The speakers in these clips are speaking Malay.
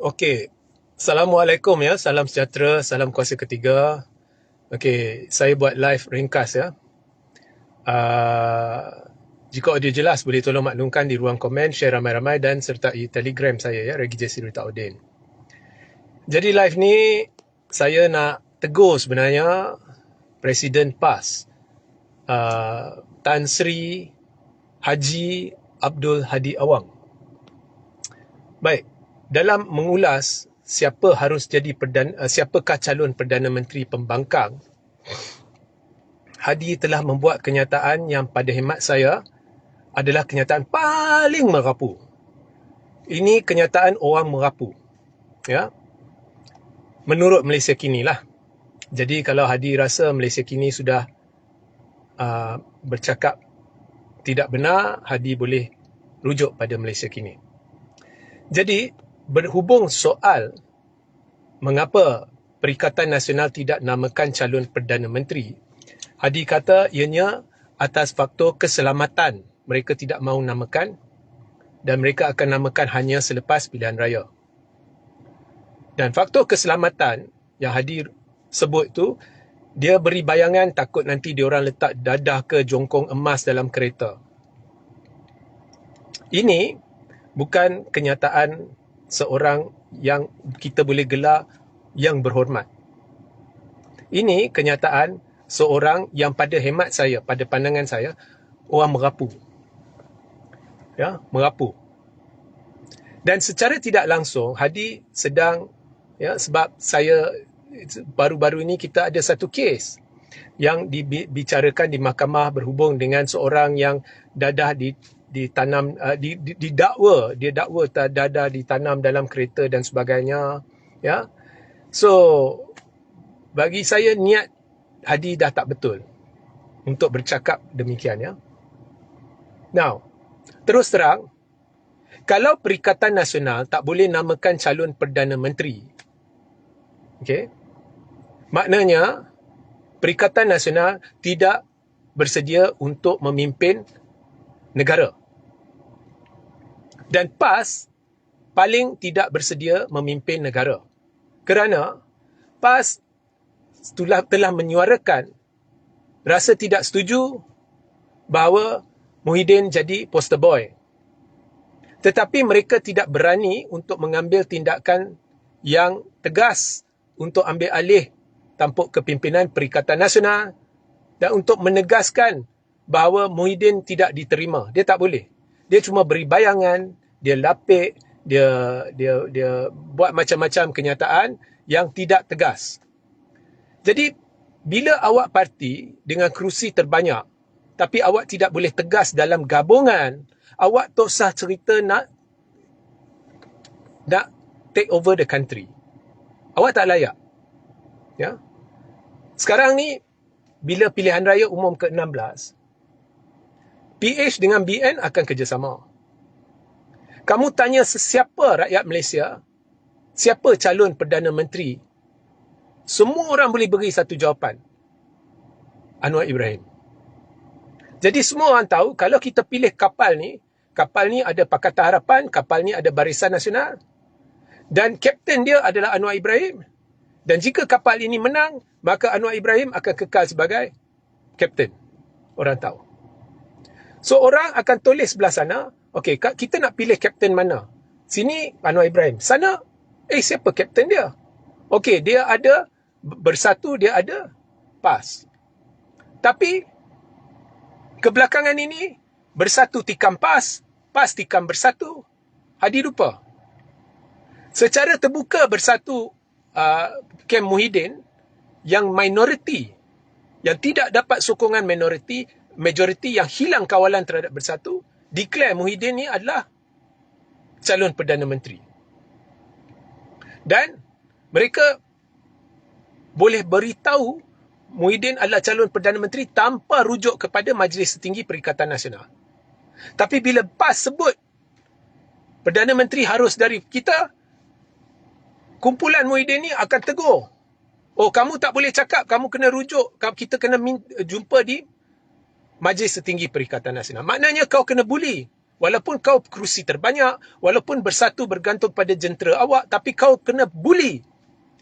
Okey. Assalamualaikum ya. Salam sejahtera, salam kuasa ketiga. Okey, saya buat live ringkas ya. Uh, jika audio jelas boleh tolong maklumkan di ruang komen, share ramai-ramai dan sertai Telegram saya ya, Regi Jesse Rita Odin. Jadi live ni saya nak tegur sebenarnya Presiden PAS uh, Tan Sri Haji Abdul Hadi Awang. Baik, dalam mengulas siapa harus jadi perdana uh, siapakah calon perdana menteri pembangkang Hadi telah membuat kenyataan yang pada hemat saya adalah kenyataan paling merapu. Ini kenyataan orang merapu. Ya. Menurut Malaysia kini lah. Jadi kalau Hadi rasa Malaysia kini sudah uh, bercakap tidak benar, Hadi boleh rujuk pada Malaysia kini. Jadi berhubung soal mengapa Perikatan Nasional tidak namakan calon Perdana Menteri, Hadi kata ianya atas faktor keselamatan mereka tidak mahu namakan dan mereka akan namakan hanya selepas pilihan raya. Dan faktor keselamatan yang Hadi sebut tu dia beri bayangan takut nanti diorang letak dadah ke jongkong emas dalam kereta. Ini bukan kenyataan seorang yang kita boleh gelar yang berhormat. Ini kenyataan seorang yang pada hemat saya, pada pandangan saya, orang merapu. Ya, merapu. Dan secara tidak langsung, Hadi sedang, ya, sebab saya, baru-baru ini kita ada satu kes yang dibicarakan di mahkamah berhubung dengan seorang yang dadah di ditanam uh, di, di didakwa dia dakwa dada ditanam dalam kereta dan sebagainya ya. So bagi saya niat Hadi dah tak betul untuk bercakap demikian ya. Now terus terang kalau perikatan nasional tak boleh namakan calon perdana menteri okey maknanya perikatan nasional tidak bersedia untuk memimpin negara dan PAS paling tidak bersedia memimpin negara. Kerana PAS telah, telah menyuarakan rasa tidak setuju bahawa Muhyiddin jadi poster boy. Tetapi mereka tidak berani untuk mengambil tindakan yang tegas untuk ambil alih tampuk kepimpinan Perikatan Nasional dan untuk menegaskan bahawa Muhyiddin tidak diterima. Dia tak boleh. Dia cuma beri bayangan, dia lapik, dia dia dia buat macam-macam kenyataan yang tidak tegas. Jadi bila awak parti dengan kerusi terbanyak tapi awak tidak boleh tegas dalam gabungan, awak tak usah cerita nak nak take over the country. Awak tak layak. Ya. Sekarang ni bila pilihan raya umum ke-16 PH dengan BN akan kerjasama. Kamu tanya sesiapa rakyat Malaysia, siapa calon Perdana Menteri, semua orang boleh beri satu jawapan. Anwar Ibrahim. Jadi semua orang tahu kalau kita pilih kapal ni, kapal ni ada Pakatan Harapan, kapal ni ada Barisan Nasional dan kapten dia adalah Anwar Ibrahim. Dan jika kapal ini menang, maka Anwar Ibrahim akan kekal sebagai kapten. Orang tahu. So orang akan tulis sebelah sana, Okey, kita nak pilih kapten mana? Sini Anwar Ibrahim. Sana, eh siapa kapten dia? Okey, dia ada bersatu, dia ada pas. Tapi, kebelakangan ini, bersatu tikam pas, pas tikam bersatu. Hadi lupa. Secara terbuka bersatu uh, Kem Muhyiddin, yang minoriti, yang tidak dapat sokongan minoriti, majoriti yang hilang kawalan terhadap bersatu, declare Muhyiddin ni adalah calon Perdana Menteri. Dan mereka boleh beritahu Muhyiddin adalah calon Perdana Menteri tanpa rujuk kepada Majlis Setinggi Perikatan Nasional. Tapi bila PAS sebut Perdana Menteri harus dari kita, kumpulan Muhyiddin ni akan tegur. Oh, kamu tak boleh cakap, kamu kena rujuk, kita kena jumpa di Majlis Setinggi Perikatan Nasional. Maknanya kau kena bully. walaupun kau kerusi terbanyak, walaupun bersatu bergantung pada jentera awak, tapi kau kena bully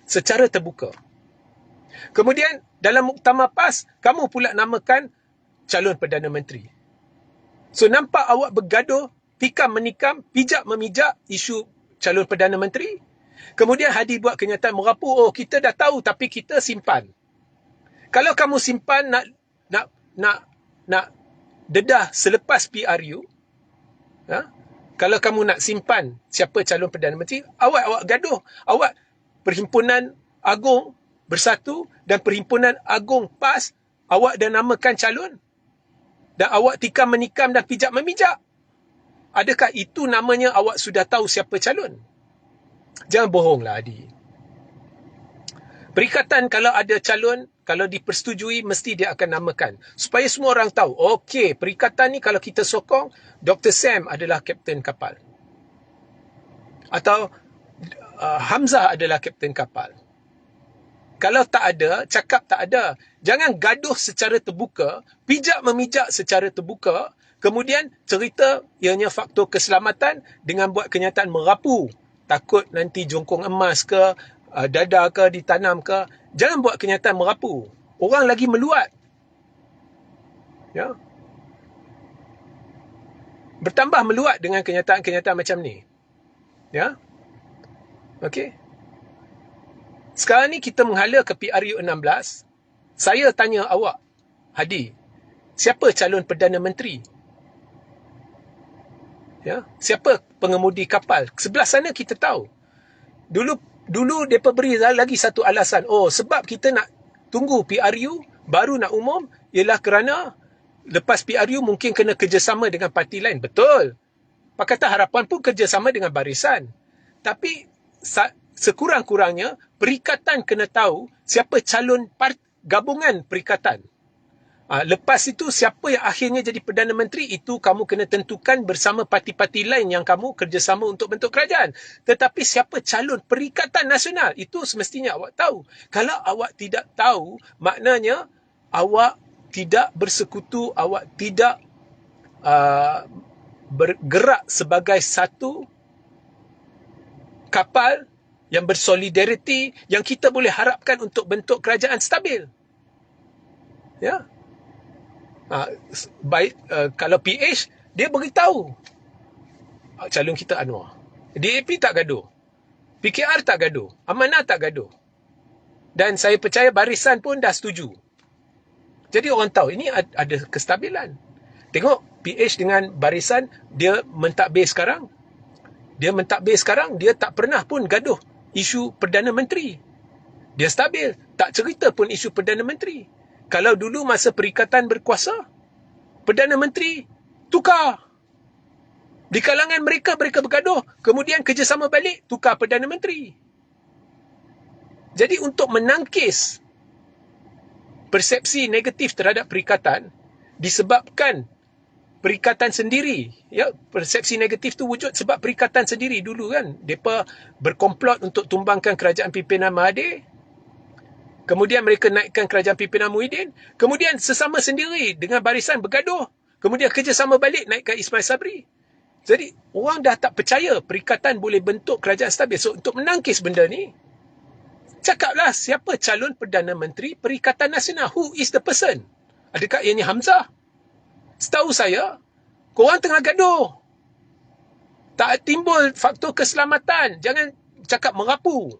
secara terbuka. Kemudian dalam muktamar PAS, kamu pula namakan calon Perdana Menteri. So nampak awak bergaduh, tikam menikam, pijak memijak isu calon Perdana Menteri. Kemudian Hadi buat kenyataan merapu, oh kita dah tahu tapi kita simpan. Kalau kamu simpan nak nak nak nak dedah selepas PRU, ha? kalau kamu nak simpan siapa calon Perdana Menteri, awak awak gaduh, awak Perhimpunan Agung Bersatu dan Perhimpunan Agung PAS, awak dah namakan calon dan awak tikam menikam dan pijak memijak. Adakah itu namanya awak sudah tahu siapa calon? Jangan bohonglah Adi. Perikatan kalau ada calon, kalau dipersetujui, mesti dia akan namakan. Supaya semua orang tahu, okey, perikatan ni kalau kita sokong, Dr. Sam adalah kapten kapal. Atau uh, Hamzah adalah kapten kapal. Kalau tak ada, cakap tak ada. Jangan gaduh secara terbuka, pijak memijak secara terbuka, kemudian cerita ianya faktor keselamatan dengan buat kenyataan merapu. Takut nanti jongkong emas ke, uh, dada ke ditanam ke jangan buat kenyataan merapu. Orang lagi meluat. Ya. Bertambah meluat dengan kenyataan-kenyataan macam ni. Ya. Okey. Sekarang ni kita menghala ke PRU 16 saya tanya awak Hadi siapa calon perdana menteri? Ya. Siapa pengemudi kapal? Sebelah sana kita tahu. Dulu dulu mereka beri lagi satu alasan. Oh, sebab kita nak tunggu PRU baru nak umum ialah kerana lepas PRU mungkin kena kerjasama dengan parti lain. Betul. Pakatan Harapan pun kerjasama dengan barisan. Tapi sekurang-kurangnya perikatan kena tahu siapa calon part, gabungan perikatan. Uh, lepas itu siapa yang akhirnya jadi Perdana Menteri itu kamu kena tentukan bersama parti-parti lain yang kamu kerjasama untuk bentuk kerajaan. Tetapi siapa calon Perikatan Nasional itu semestinya awak tahu. Kalau awak tidak tahu maknanya awak tidak bersekutu, awak tidak uh, bergerak sebagai satu kapal yang bersolidariti yang kita boleh harapkan untuk bentuk kerajaan stabil. Ya. Uh, baik uh, kalau PH dia beritahu uh, calon kita Anwar. DAP tak gaduh. PKR tak gaduh. Amanah tak gaduh. Dan saya percaya barisan pun dah setuju. Jadi orang tahu ini ada kestabilan. Tengok PH dengan barisan dia mentadbir sekarang. Dia mentadbir sekarang dia tak pernah pun gaduh isu Perdana Menteri. Dia stabil, tak cerita pun isu Perdana Menteri. Kalau dulu masa perikatan berkuasa, Perdana Menteri tukar. Di kalangan mereka, mereka bergaduh. Kemudian kerjasama balik, tukar Perdana Menteri. Jadi untuk menangkis persepsi negatif terhadap perikatan, disebabkan perikatan sendiri. Ya, persepsi negatif tu wujud sebab perikatan sendiri dulu kan. Mereka berkomplot untuk tumbangkan kerajaan pimpinan Mahathir Kemudian mereka naikkan kerajaan pimpinan Muhyiddin. Kemudian sesama sendiri dengan barisan bergaduh. Kemudian kerjasama balik naikkan Ismail Sabri. Jadi orang dah tak percaya perikatan boleh bentuk kerajaan stabil. So untuk menangkis benda ni, cakaplah siapa calon Perdana Menteri Perikatan Nasional. Who is the person? Adakah ianya Hamzah? Setahu saya, korang tengah gaduh. Tak timbul faktor keselamatan. Jangan cakap merapu.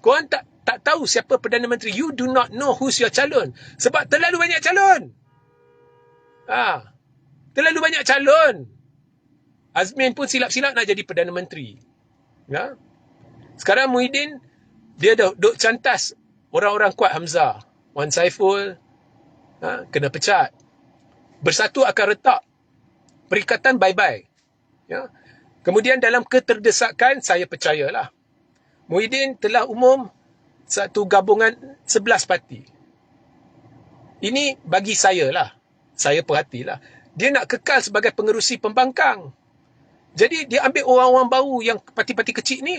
Korang tak tak tahu siapa Perdana Menteri. You do not know who's your calon. Sebab terlalu banyak calon. Ha. Terlalu banyak calon. Azmin pun silap-silap nak jadi Perdana Menteri. Ya. Sekarang Muhyiddin, dia dah duk cantas orang-orang kuat Hamzah. Wan Saiful, ha, kena pecat. Bersatu akan retak. Perikatan bye-bye. Ya. Kemudian dalam keterdesakan, saya percayalah. Muhyiddin telah umum satu gabungan sebelas parti. Ini bagi saya lah. Saya perhatilah. Dia nak kekal sebagai pengerusi pembangkang. Jadi dia ambil orang-orang baru yang parti-parti kecil ni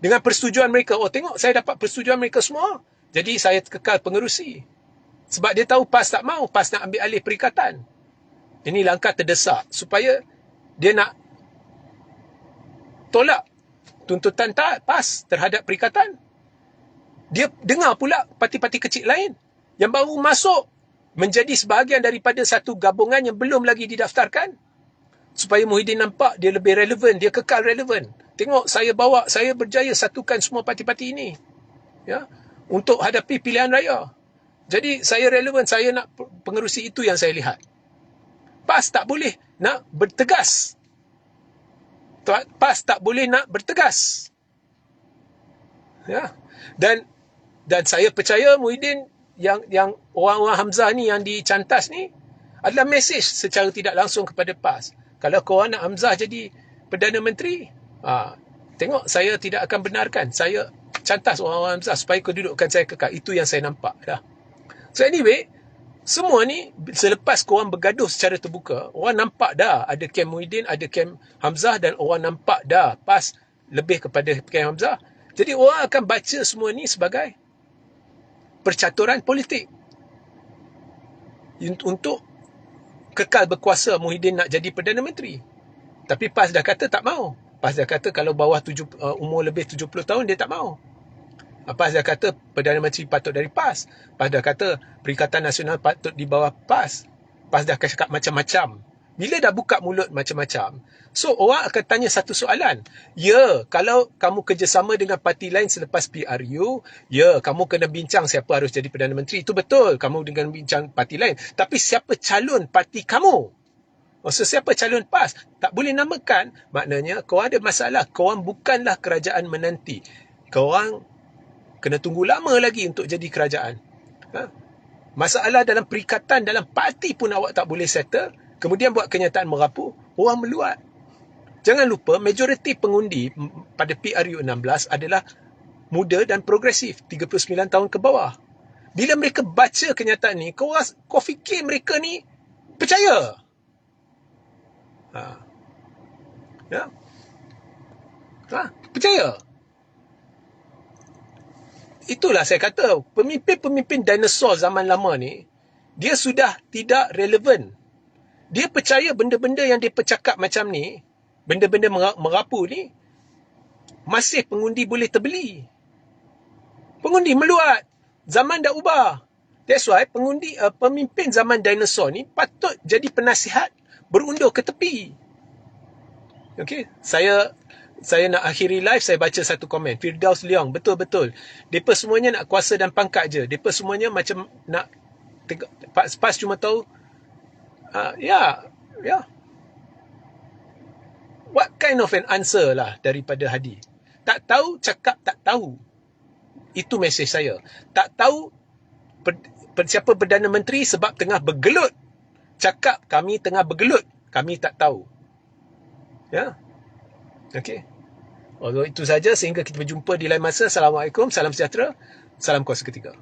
dengan persetujuan mereka. Oh tengok saya dapat persetujuan mereka semua. Jadi saya kekal pengerusi. Sebab dia tahu PAS tak mau. PAS nak ambil alih perikatan. Ini langkah terdesak supaya dia nak tolak tuntutan tak PAS terhadap perikatan. Dia dengar pula parti-parti kecil lain yang baru masuk menjadi sebahagian daripada satu gabungan yang belum lagi didaftarkan supaya Muhyiddin nampak dia lebih relevan, dia kekal relevan. Tengok saya bawa, saya berjaya satukan semua parti-parti ini. Ya, untuk hadapi pilihan raya. Jadi saya relevan, saya nak pengerusi itu yang saya lihat. PAS tak boleh nak bertegas. PAS tak boleh nak bertegas. Ya. Dan dan saya percaya Muhyiddin yang yang orang-orang Hamzah ni yang dicantas ni adalah mesej secara tidak langsung kepada PAS. Kalau kau nak Hamzah jadi Perdana Menteri, ha, tengok saya tidak akan benarkan. Saya cantas orang-orang Hamzah supaya kedudukan saya kekal. Itu yang saya nampak dah. So anyway, semua ni selepas korang bergaduh secara terbuka, orang nampak dah ada Kem Muhyiddin, ada Kem Hamzah dan orang nampak dah pas lebih kepada Kem Hamzah. Jadi orang akan baca semua ni sebagai percaturan politik. Untuk kekal berkuasa Muhyiddin nak jadi Perdana Menteri. Tapi PAS dah kata tak mau. PAS dah kata kalau bawah tujuh, uh, umur lebih 70 tahun dia tak mau. PAS dah kata Perdana Menteri patut dari PAS. PAS dah kata Perikatan Nasional patut di bawah PAS. PAS dah cakap macam-macam. Bila dah buka mulut macam-macam, so orang akan tanya satu soalan. Ya, kalau kamu kerjasama dengan parti lain selepas PRU, ya, kamu kena bincang siapa harus jadi Perdana Menteri. Itu betul, kamu dengan bincang parti lain. Tapi siapa calon parti kamu? Maksud siapa calon PAS? Tak boleh namakan. Maknanya, kau ada masalah. Kau bukanlah kerajaan menanti. Kau kena tunggu lama lagi untuk jadi kerajaan. Ha? Masalah dalam perikatan, dalam parti pun awak tak boleh settle. Kemudian buat kenyataan merapu, orang meluat. Jangan lupa, majoriti pengundi pada PRU 16 adalah muda dan progresif, 39 tahun ke bawah. Bila mereka baca kenyataan ni, kau, kau fikir mereka ni percaya? Ha. Ya? Ha? Percaya? itulah saya kata pemimpin-pemimpin dinosaur zaman lama ni dia sudah tidak relevan. Dia percaya benda-benda yang dia percakap macam ni, benda-benda merapu ni masih pengundi boleh terbeli. Pengundi meluat. Zaman dah ubah. That's why pengundi uh, pemimpin zaman dinosaur ni patut jadi penasihat berundur ke tepi. Okay, saya saya nak akhiri live saya baca satu komen Firdaus Leong betul-betul depa semuanya nak kuasa dan pangkat je depa semuanya macam nak pas, pas cuma tahu ya yeah, ya yeah. what kind of an answer lah daripada Hadi tak tahu cakap tak tahu itu mesej saya tak tahu per, per, siapa Perdana Menteri sebab tengah bergelut cakap kami tengah bergelut kami tak tahu ya yeah. Okey. Oh, itu saja sehingga kita berjumpa di lain masa. Assalamualaikum, salam sejahtera, salam kuasa ketiga.